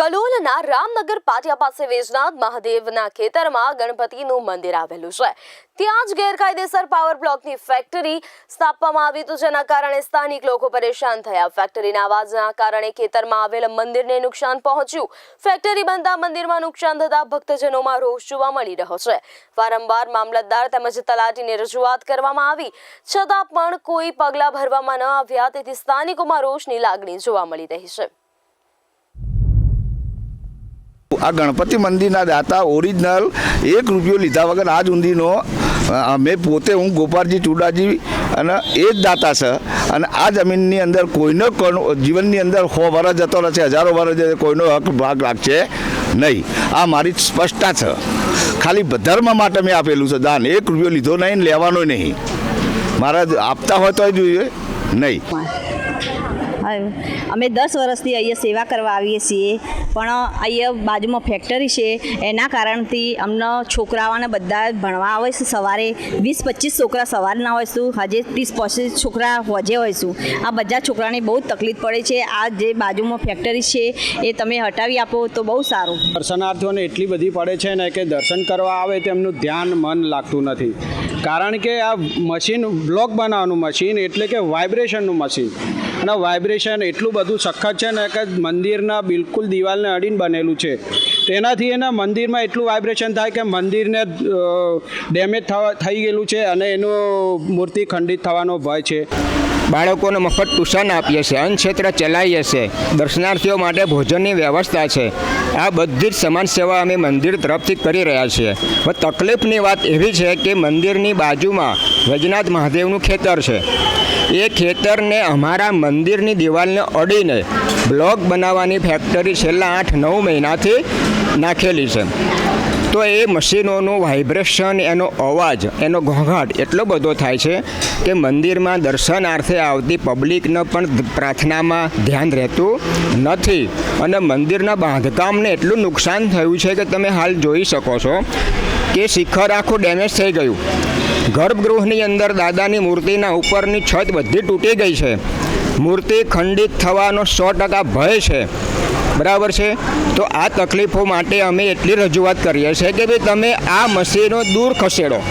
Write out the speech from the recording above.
કલોલના રામનગર પાટિયા પાસે વેજનાથ મહાદેવના ખેતરમાં ગણપતિનું મંદિર આવેલું છે. ત્યાં જ ગેરકાયદેસર પાવર બ્લોકની ફેક્ટરી સ્થાપવામાં આવી તો જેના કારણે સ્થાનિક લોકો પરેશાન થયા. ફેક્ટરીના અવાજના કારણે ખેતરમાં આવેલ મંદિરને નુકસાન પહોંચ્યું. ફેક્ટરી બનતા મંદિરમાં નુકસાન થતા ભક્તજનોમાં રોષ જોવા મળી રહ્યો છે. વારંવાર મામલતદાર તેમજ તલાટીને રજૂઆત કરવામાં આવી. છતાં પણ કોઈ પગલાં ભરવામાં ન આવ્યા, તેથી સ્થાનિકોમાં રોષની લાગણી જોવા મળી રહી છે. આ ગણપતિ મંદિરના દાતા ઓરિજિનલ એક રૂપિયો લીધા વગર આજ ઊંધીનો મેં પોતે હું ગોપાલજી ચુડાજી અને એ જ દાતા છે. અને આ જમીનની અંદર કોઈનો જીવનની અંદર સો વર્ષ જતો રહેશે, હજારો વર્ષ કોઈનો હક, ભાગ લાગશે નહીં. આ મારી સ્પષ્ટતા છે. ખાલી ધર્મ માટે મેં આપેલું છે. દાન એક રૂપિયો લીધો નહીં, લેવાનો નહીં. મારા આપતા હોય તો જોઈએ. નહીં. અમે દસ વર્ષથી અહીંયા સેવા કરવા આવીએ છીએ, પણ અહીંયા બાજુમાં ફેક્ટરી છે, એના કારણથી અમને છોકરાઓને બધા ભણવા આવે છે સવારે, વીસ પચીસ છોકરા સવારના હોઈશું હજે ત્રીસ પચીસ છોકરા હોજે હોઈશું આ બધા છોકરાને બહુ તકલીફ પડે છે, આ જે બાજુમાં ફેક્ટરી છે, એ તમે હટાવી આપો તો બહુ સારું. દર્શનાર્થીઓને એટલી બધી પડે છે ને કે દર્શન કરવા આવે તેમનું ધ્યાન મન લાગતું નથી. કારણ કે આ મશીન બ્લોક બનાવવાનું મશીન એટલે કે વાઇબ્રેશનનું મશીન અને વાઇબ્રેશન એટલું બધું સખત છે ને કે મંદિરના બિલકુલ દિવાલને અડીને બનેલું છે. તેનાથી એના મંદિરમાં એટલું વાઇબ્રેશન થાય કે મંદિરને ડેમેજ થઈ ગયેલું છે અને એનું મૂર્તિ ખંડિત થવાનો ભય છે. બાળકોને મફત ટ્યુશન આપીએ છીએ, અન્નક્ષેત્ર ચલાવીએ છીએ, દર્શનાર્થીઓ માટે ભોજનની વ્યવસ્થા છે. આ બધી જ સમાજ સેવા અમે મંદિર તરફથી કરી રહ્યા છીએ. તકલીફની વાત એવી છે કે મંદિરની બાજુમાં વૈજનાથ મહાદેવનું ખેતર છે. એ ખેતરને અમારા મંદિરની દિવાલને અડીને બ્લોક બનાવવાની ફેક્ટરી છેલ્લા આઠ નવ મહિનાથી નાખેલી છે. તો એ મશીનોનું વાઇબ્રેશન એનો અવાજ, એનો ઘોંઘાટ એટલો બધો થાય છે કે મંદિરમાં દર્શનાર્થે આવતી પબ્લિકને પણ પ્રાર્થનામાં ધ્યાન રહેતું નથી અને મંદિરના બાંધકામને એટલું નુકસાન થયું છે કે તમે હાલ જોઈ શકો છો કે શિખર આખું ડેમેજ થઈ ગયું. ગર્ભગૃહની અંદર દાદાની મૂર્તિના ઉપરની છત બધી તૂટી ગઈ છે. મૂર્તિ ખંડિત થવાનો સો ટકા ભય છે. બરાબર છે? તો આ તકલીફો માટે અમે એટલી રજૂઆત કરીએ છીએ કે ભાઈ તમે આ મશીનો દૂર ખસેડો.